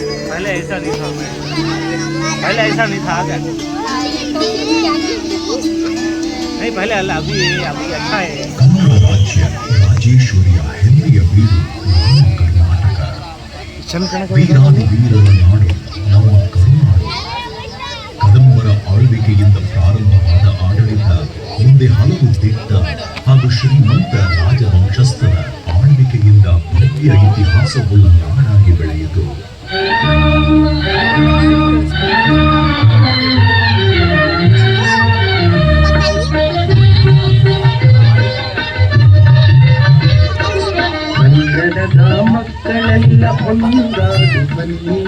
पहले ऐसा नहीं था पहले ऐसा नहीं था क्या नहीं पहले अल्लाह अभी अभी अच्छा है ಕನ್ನಡ ರಾಜ್ಯ ರಾಜೇಶ್ವರಿಯ ಹೆಮ್ಮೆಯ ಬೀಡು ನಮ್ಮ ಕರ್ನಾಟಕ ವೀರಾದಿ ವೀರರ ನಾಡು ನಮ್ಮ ಕರುನಾಡು ಕದಂಬರ ಆಳ್ವಿಕೆಯಿಂದ ಪ್ರಾರಂಭವಾದ ಆಡಳಿತ ಮುಂದೆ ಹಲವು ದಿಟ್ಟ ಹಾಗೂ ಶ್ರೀಮಂತ ರಾಜವಂಶಸ್ಥರ ಆಳ್ವಿಕೆಯಿಂದ ಭವ್ಯ ಇತಿಹಾಸವುಳ್ಳ ನಾಡಾಗಿ ಬೆಳೆಯಿತು ಕನ್ನಡದ ಮಕ್ಕಳೆಲ್ಲ ಒಂದಾಗಿ ಬನ್ನಿ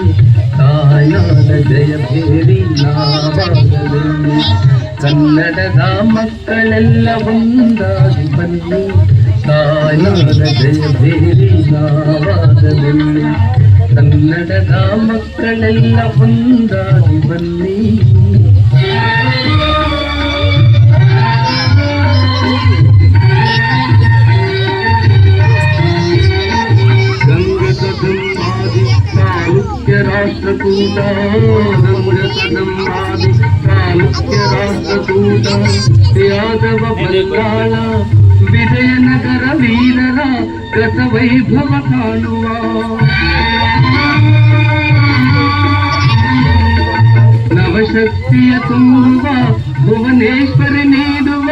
ತಾಯಾದ ಜಯ ಭೇರಿ ನಾವಾಗಲಿ ಕನ್ನಡದ ಮಕ್ಕಳೆಲ್ಲ ಒಂದಾಗಿ ಬನ್ನಿ ತಾಯಾದ ಜಯ ಭೇರಿ ನಾವಾಗಲಿ ಕನ್ನಡದ ಮಕ್ಕಳೆಲ್ಲ ಒಂದಾಗಿ ಬನ್ನಿ ಗಂಗಸದಂಬಾದಿ ಚಾಲುಕ್ಯ ರಾಷ್ಟ್ರಕೂಟ ಗಂಗಸದಂಬಾದಿ ಚಾಲುಕ್ಯ ರಾಷ್ಟ್ರಕೂಟ ಯಾದವ ಬಲ್ಲಾಳ ವಿಜಯನಗರ ವೀರರ ರಸವೈಭವ ಕಾಣುವ ನವಶಕ್ತಿಯ ತುಂಬುವ ಭುವನೇಶ್ವರಿ ನೀಡುವ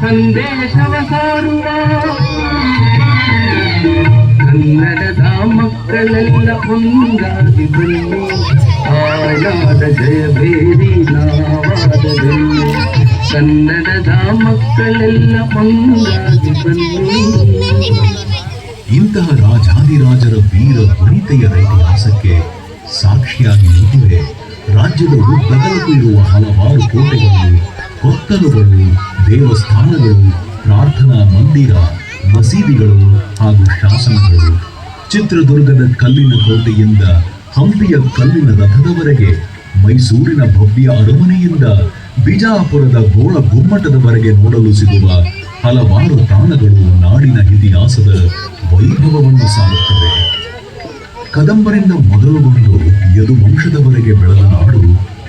ಸಂದೇಶವ ಸಾರುವ ಕನ್ನಡದ ಮಕ್ಕಳೆಲ್ಲ ಒಂದಾಗಿ ಬನ್ನಿ ಆಯಾದ ಜಯ ಬೇರಿ ನಾವಾದದಲ್ಲಿ ಕನ್ನಡದ ಮಕ್ಕಳೆಲ್ಲ ಇಂತಹ ರಾಜಾದಿರಾಜರ ವೀರ ವನಿತೆಯರ ಇತಿಹಾಸಕ್ಕೆ ಸಾಕ್ಷಿಯಾಗಿ ನಿಂತಿವೆ. ರಾಜ್ಯದ ಉದ್ದಗಲಕ್ಕೂ ಇರುವ ಹಲವಾರು ಕೋಟೆಗಳು, ಕೊತ್ತಲುಗಳು, ದೇವಸ್ಥಾನಗಳು, ಪ್ರಾರ್ಥನಾ ಮಂದಿರ, ಮಸೀದಿಗಳು ಹಾಗೂ ಶಾಸನಗಳು. ಚಿತ್ರದುರ್ಗದ ಕಲ್ಲಿನ ಕೋಟೆಯಿಂದ ಹಂಪಿಯ ಕಲ್ಲಿನ ರಥದವರೆಗೆ ಮೈಸೂರಿನ ಭವ್ಯ ಅರಮನೆಯಿಂದ ಬಿಜಾಪುರದ ಗೋಳ ಗುಮ್ಮಟದವರೆಗೆ ನೋಡಲು ಸಿಗುವ ಹಲವಾರು ತಾಣಗಳು ನಾಡಿನ ಇತಿಹಾಸದ ವೈಭವವನ್ನು ಸಾರುತ್ತವೆ. ಕದಂಬರಿಂದ ಮೊದಲುಗೊಂಡು ಯದುವಂಶದವರೆಗೆ ಬೆಳೆದ ನಾಡು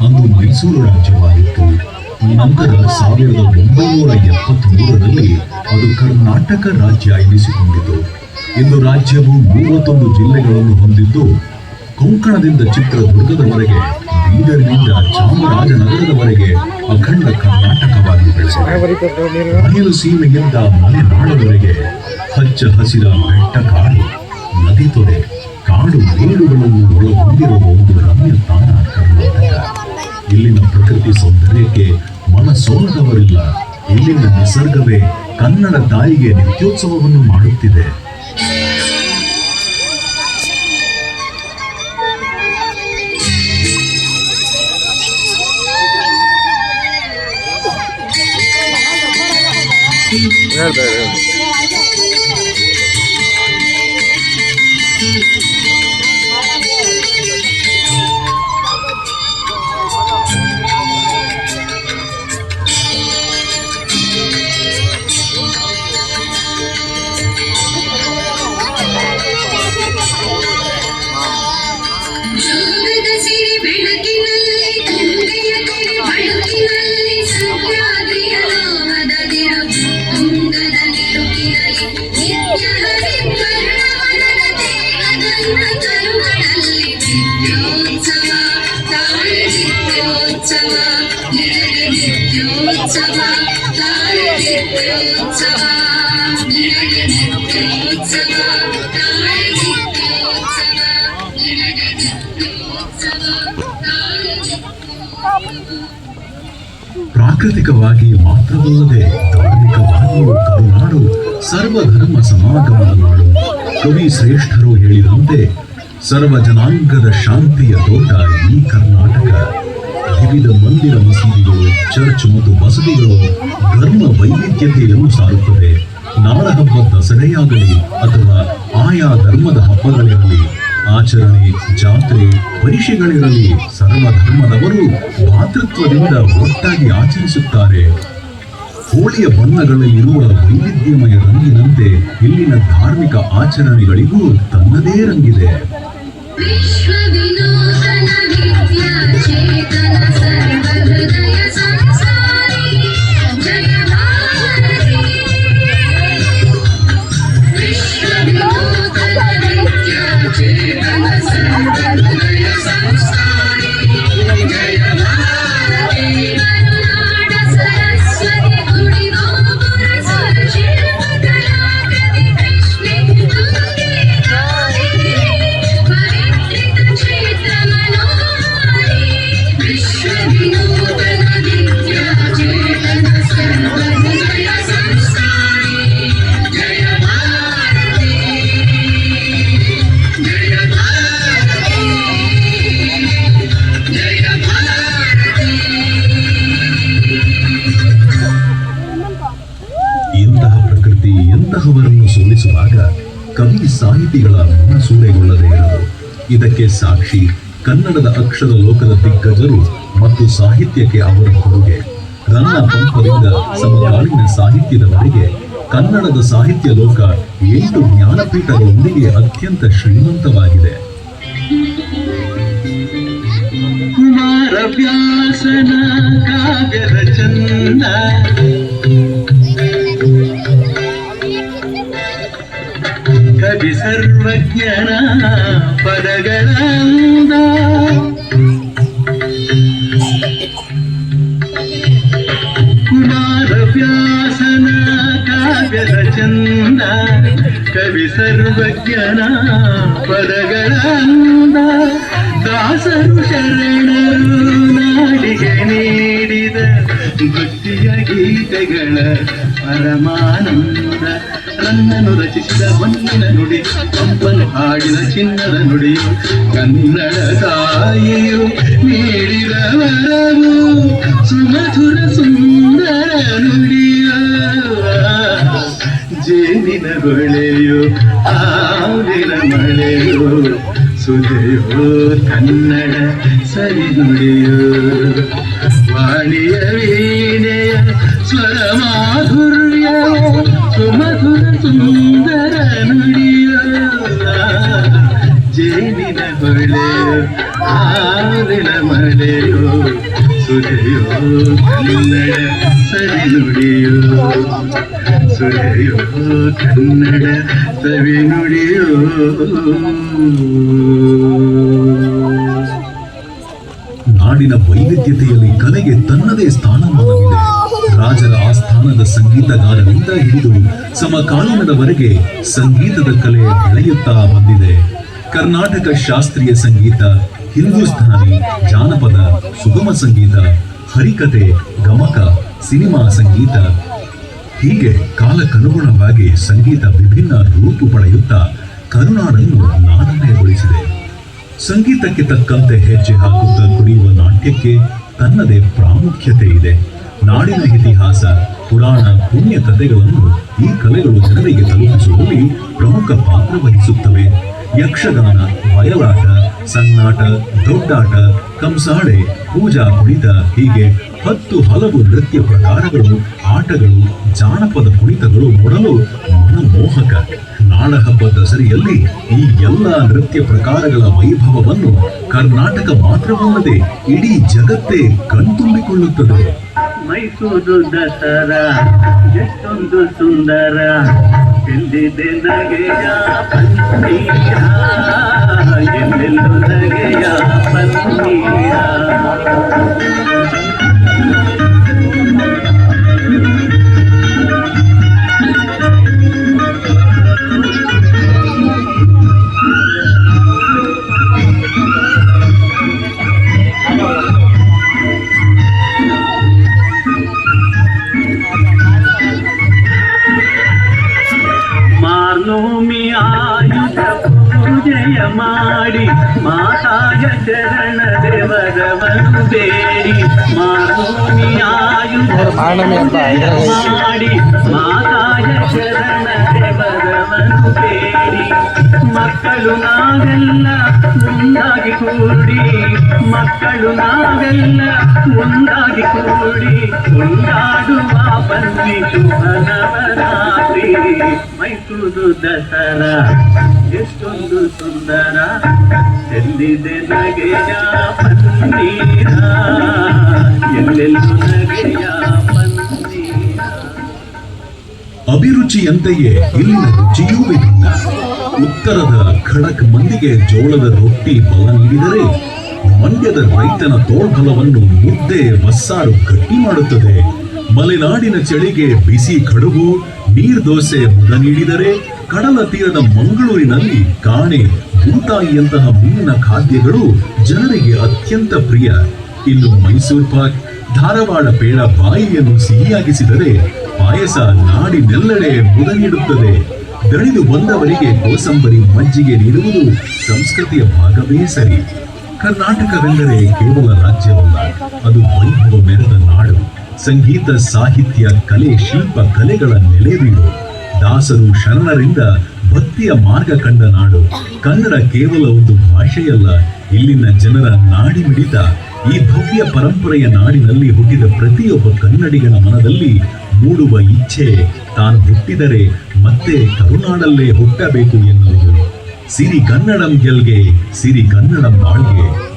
ಅಂದು ಮೈಸೂರು ರಾಜ್ಯವಾಗಿತ್ತು. ನಂತರ ಸಾವಿರದ ಒಂಬೈನೂರ ಎಪ್ಪತ್ಮೂರರಲ್ಲಿ ಅದು ಕರ್ನಾಟಕ ರಾಜ್ಯ ಎನಿಸಿಕೊಂಡಿತು. ಇಂದು ರಾಜ್ಯವು ಮೂವತ್ತೊಂದು ಜಿಲ್ಲೆಗಳನ್ನು ಹೊಂದಿದ್ದು, ಕೊಂಕಣದಿಂದ ಚಿತ್ರದುರ್ಗದವರೆಗೆ ಬೀದರ್ನಿಂದ ಚಾಮರಾಜನಗರದವರೆಗೆ ಅಖಂಡ ಕರ್ನಾಟಕವಾಗಿ ಬೆಳೆಸಿದೆ ಬಯಲು ಸೀಮೆಯಿಂದ ಮಲೆನಾಡದವರೆಗೆ ಹಚ್ಚ ಹಸಿರ ಬೆಟ್ಟ ಕಾಡು, ನದಿ ತೊರೆ ಕಾಡು ಮೇಲುಗಳನ್ನು ಒಳಗೊಂಡಿರುವ ಒಂದು ರಮ್ಯ ತಾಣ ಕರ್ನಾಟಕ. ಇಲ್ಲಿನ ಪ್ರಕೃತಿ ಸೌಂದರ್ಯಕ್ಕೆ ಮನಸೋಲದವರಿಲ್ಲ. ಇಲ್ಲಿನ ನಿಸರ್ಗವೇ ಕನ್ನಡ ತಾಯಿಗೆ ನಿತ್ಯೋತ್ಸವವನ್ನು ಮಾಡುತ್ತಿದೆ. ಜೋಗದ ಪ್ರಾಕೃತಿಕವಾಗಿ ಮಾತ್ರವಲ್ಲದೆ ಧಾರ್ಮಿಕವಾಗಿಯೂ ಕರುನಾಡು ಸರ್ವಧರ್ಮ ಸಮಾಗಮದ ನಾಡು ಕವಿ ಶ್ರೇಷ್ಠರು ಹೇಳಿದಂತೆ ಸರ್ವ ಜನಾಂಗದ ಶಾಂತಿಯ ತೋಟ ಈ ಕರ್ನಾಟಕ. ವಿವಿಧ ಮಂದಿರ ಮಸೀದಿಗಳು ಚರ್ಚ್ ಮತ್ತು ಬಸದಿಗಳು ಧರ್ಮ ವೈವಿಧ್ಯತೆಯನ್ನು ಸಾರುತ್ತದೆ. ನಾಡಹಬ್ಬ ದಸರೆಯಾಗಲಿ ಅಥವಾ ಆಯಾ ಧರ್ಮದ ಹಬ್ಬಗಳಿರಲಿ, ಆಚರಣೆ, ಜಾತ್ರೆ, ಪರೀಕ್ಷೆಗಳಿರಲಿ, ಸರ್ವಧರ್ಮದವರು ಭಾತೃತ್ವದಿಂದ ಒಟ್ಟಾಗಿ ಆಚರಿಸುತ್ತಾರೆ. ಹೋಳಿಯ ಬಣ್ಣಗಳಲ್ಲಿರುವ ವೈವಿಧ್ಯಮಯ ರಂಗಿನಂತೆ ಇಲ್ಲಿನ ಧಾರ್ಮಿಕ ಆಚರಣೆಗಳಿಗೂ ತನ್ನದೇ ರಂಗಿದೆ. ಇದಕ್ಕೆ ಸಾಕ್ಷಿ. ಕನ್ನಡದ ಅಕ್ಷರ ಲೋಕದ ದಿಗ್ಗಜರು ಮತ್ತು ಸಾಹಿತ್ಯಕ್ಕೆ ಅವರ ಕೊಡುಗೆ. ರನ್ನ ಪಂಪದಿಂದ ಸಮಕಾಲೀನ ಸಾಹಿತ್ಯದವರೆಗೆ ಕನ್ನಡದ ಸಾಹಿತ್ಯ ಲೋಕ ಎಂಟು ಜ್ಞಾನಪೀಠಗಳೊಂದಿಗೆ ಅತ್ಯಂತ ಶ್ರೀಮಂತವಾಗಿದೆ. ಕುಮಾರ ವ್ಯಾಸನ ಕಾವ್ಯದ ಚಂದ ಕವಿ ಸರ್ವಜ್ಞನ ಪದಗಳಂದ ಕುಮಾರ ವ್ಯಾಸನ ಕಾವ್ಯದ ಚಂದ ಕವಿ ಸರ್ವಜ್ಞನ ಪದಗಳಂದ ದಾಸರು ಶರಣರು ನಾಡಿಗೆ ನೀಡಿದ ಭಕ್ತಿಯ ಗೀತೆಗಳ ಪರಮಾನಂದ ರನ್ನನು ರಚಿಸಿದ ಮಣ್ಣಿನ ನುಡಿ ಕಂಪನು ಹಾಡಿದ ಚಿನ್ನದ ನುಡಿಯು ಕನ್ನಡ ತಾಯಿಯು ನೀಡಿದ ವರವು ಸುಮಧುರ ಸುಂದರ ನುಡಿಯ ಜೇನಿನ ಹೊಳೆಯು ಆವಿರ ಮಳೆಯು ಸುದೆಯೋ ಕನ್ನಡ ಸರಿ ನುಡಿಯು ವಾಣಿಯ ವೀಣೆಯ ಸ್ವರ ಮಾಧುರ್ಯ ಸುಮಧುರ ಸುಂದರ ನುಡಿಯ ಜೇನಿನ ಹೊಳೆಯು ಆವಿರ ಮಳೆಯೋ ಸುದೆಯೋ ಕನ್ನಡ ಸರಿ ನುಡಿಯೋ ಸುರೆಯೋ ಕನ್ನಡ ಸವಿ ನುಡಿಯೋ ನಾಡಿನ ವೈವಿಧ್ಯತೆಯಲ್ಲಿ ಕಲೆಗೆ ತನ್ನದೇ ಸ್ಥಾನಮಾನವಿದೆ. ರಾಜರ ಆಸ್ಥಾನದ ಸಂಗೀತಗಾರರಿಂದ ಹಿಡಿದು ಸಮಕಾಲೀನದವರೆಗೆ ಸಂಗೀತದ ಕಲೆ ಬೆಳೆಯುತ್ತಾ ಬಂದಿದೆ. ಕರ್ನಾಟಕ ಶಾಸ್ತ್ರೀಯ ಸಂಗೀತ, ಹಿಂದೂಸ್ಥಾನಿ ಜಾನಪದ, ಸುಗಮ ಸಂಗೀತ, ಹರಿಕತೆ, ಗಮಕ, ಸಿನಿಮಾ ಸಂಗೀತ. ಹೀಗೆ ಕಾಲಕ್ಕನುಗುಣವಾಗಿ ಸಂಗೀತ ವಿಭಿನ್ನ ರೂಪು ಪಡೆಯುತ್ತಾ ಕರುನಾಡನ್ನು ನಾಡಮಯಗೊಳಿಸಿದೆ ಸಂಗೀತಕ್ಕೆ ತಕ್ಕಂತೆ ಹೆಜ್ಜೆ ಹಾಕುತ್ತಾ ಕುಡಿಯುವ ನಾಟ್ಯಕ್ಕೆ ತನ್ನದೇ ಪ್ರಾಮುಖ್ಯತೆ ಇದೆ. ನಾಡಿನ ಇತಿಹಾಸ, ಪುರಾಣ, ಪುಣ್ಯ ಕಥೆಗಳನ್ನು ಈ ಕಲೆಗಳು ಜನರಿಗೆ ತಲುಪಿಸುವಲ್ಲಿ ಪ್ರಮುಖ ಪಾತ್ರ ವಹಿಸುತ್ತವೆ. ಯಕ್ಷಗಾನ, ಬಯಲಾಟ, ಸನ್ನಾಟ, ದೊಡ್ಡಾಟ ಕಂಸಾಳೆ ಪೂಜಾ ಕುಣಿತ ಹೀಗೆ ಹತ್ತು ಹಲವು ನೃತ್ಯ ಪ್ರಕಾರಗಳು, ಆಟಗಳು, ಜಾನಪದ ಕುಣಿತಗಳು ನೋಡಲು ಮನಮೋಹಕ. ನಾಡಹಬ್ಬ ದಸರೆಯಲ್ಲಿ ಈ ಎಲ್ಲ ನೃತ್ಯ ಪ್ರಕಾರಗಳ ವೈಭವವನ್ನು ಕರ್ನಾಟಕ ಮಾತ್ರವಲ್ಲದೆ ಇಡೀ ಜಗತ್ತೇ ಕಣ್ತುಂಬಿಕೊಳ್ಳುತ್ತದೆ. ಮೈಸೂರು ದಸರಾ. ಎಷ್ಟೊಂದು ಸುಂದರ. ಎಲ್ಲಿದೆ ನಗೆಯ ಪನ್ನೀರ ಎಲ್ಲೆಲ್ಲೂ ನಗೆಯ ಪನ್ನೀರ ಶರಣ ದೇವರವನು ಮಕ್ಕಳು ನಾವೆಲ್ಲ ಒಂದಾಗಿ ಕೂಡಿ, ಮಕ್ಕಳು ನಾವೆಲ್ಲ ಒಂದಾಗಿ ಕೂಡಿ ಕೊಂಡಾಡುವ ಬನ್ನಿ ಶುಭನವರಾತ್ರಿ. ಮೈಸೂರು ದಸರಾ, ಎಷ್ಟೊಂದು ಸುಂದರ, ಎಲ್ಲಿದೆ ನಗೆಯ ಪನ್ನೀರ ಎಲ್ಲೆಲ್ಲೂ ನಗೆಯ ಅಭಿರುಚಿಯಂತೆಯೇ ಇಲ್ಲಿನ ರುಚಿಯೂ ವಿಭಿನ್ನ ಉತ್ತರದ ಖಡಕ್ ಮಂದಿಗೆ ಜೋಳದ ರೊಟ್ಟಿ ಬಲ ನೀಡಿದರೆ ಮಂಡ್ಯದ ರೈತನ ತೋಳ್ಬಲವನ್ನು ಮುದ್ದೆ ಬಸ್ಸಾರು ಗಟ್ಟಿ ಮಾಡುತ್ತದೆ. ಮಲೆನಾಡಿನ ಚಳಿಗೆ ಬಿಸಿ ಕಡುಬು ನೀರ್ದೋಸೆ ಮುದ ನೀಡಿದರೆ ಕಡಲ ತೀರದ ಮಂಗಳೂರಿನಲ್ಲಿ ಕಾಣೆ ಬೂತಾಯಿಯಂತಹ ಮೀನಿನ ಖಾದ್ಯಗಳು ಜನರಿಗೆ ಅತ್ಯಂತ ಪ್ರಿಯ. ಇನ್ನು ಮೈಸೂರು ಪಾಕ್ ಧಾರವಾಡ ಪೇಡ ಬಾಯಿಯನ್ನು ಸಿಹಿಯಾಗಿಸಿದರೆ ಪಾಯಸ ನಾಡಿನೆಲ್ಲೆಡೆ ಬುಧ ನೀಡುತ್ತದೆ ದಣಿದು ಬಂದವರಿಗೆ ಕೋಸಂಬರಿ ಮಜ್ಜಿಗೆ ನೀಡುವುದು ಸಂಸ್ಕೃತಿಯ ಭಾಗವೇ ಸರಿ. ಕರ್ನಾಟಕವೆಂದರೆ ಕೇವಲ ರಾಜ್ಯವಲ್ಲ, ಅದು ವೈಭವ ಮೆರೆದ ನಾಡು. ಸಂಗೀತ, ಸಾಹಿತ್ಯ, ಕಲೆ, ಶಿಲ್ಪ, ಕಲೆಗಳ ನೆಲೆವೀಡು ದಾಸರು ಶರಣರಿಂದ ಭಕ್ತಿಯ ಮಾರ್ಗ ಕಂಡ ನಾಡು. ಕನ್ನಡ ಕೇವಲ ಒಂದು ಭಾಷೆಯಲ್ಲ, ಇಲ್ಲಿನ ಜನರ ನಾಡಿ ನಾಡಿಮಿಡಿತ. ಈ ಭವ್ಯ ಪರಂಪರೆಯ ನಾಡಿನಲ್ಲಿ ಹುಟ್ಟಿದ ಪ್ರತಿಯೊಬ್ಬ ಕನ್ನಡಿಗನ ಮನದಲ್ಲಿ ಮೂಡುವ ಇಚ್ಛೆ ತಾನು ಹುಟ್ಟಿದರೆ ಮತ್ತೆ ಕರುನಾಡಲ್ಲೇ ಹುಟ್ಟಬೇಕು ಎನ್ನುವುದು ಸಿರಿ ಕನ್ನಡಂ ಗೆಲ್ಗೆ ಸಿರಿ ಕನ್ನಡಂ ಬಾಳ್ಗೆ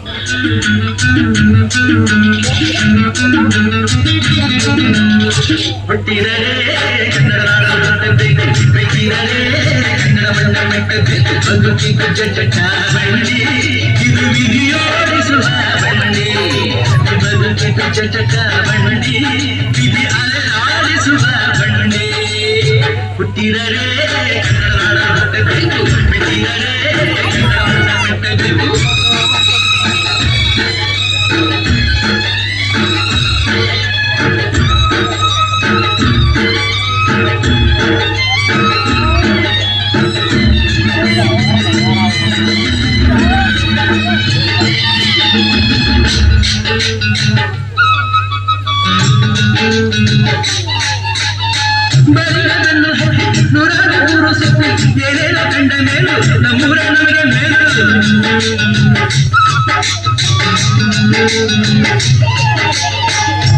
ಇದು tiraré, me tiraré, me tiraré, me tiraré,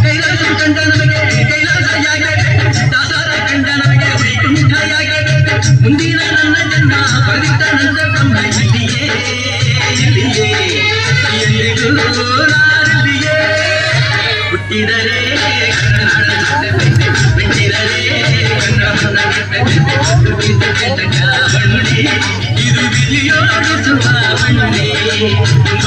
Kailasam ಕಂಡ ನಮಗೆ ಕೈಲಾಸಯಾಗೆ ದಾದಾರ ಕಂಡ ನಮಗೆ ವೈಕುಂಠಯಾಗೆ ಮುಂದಿನ I'm not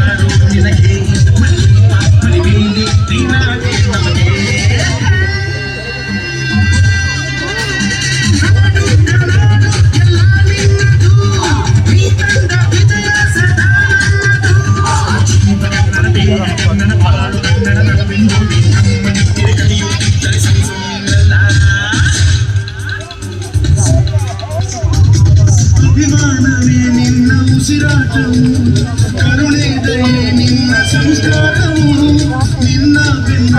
ಕರುಣೆದಯೇ ನಿನ್ನ ಸಂಸ್ಕಾರವು ನಿನ್ನ ಭಿನ್ನ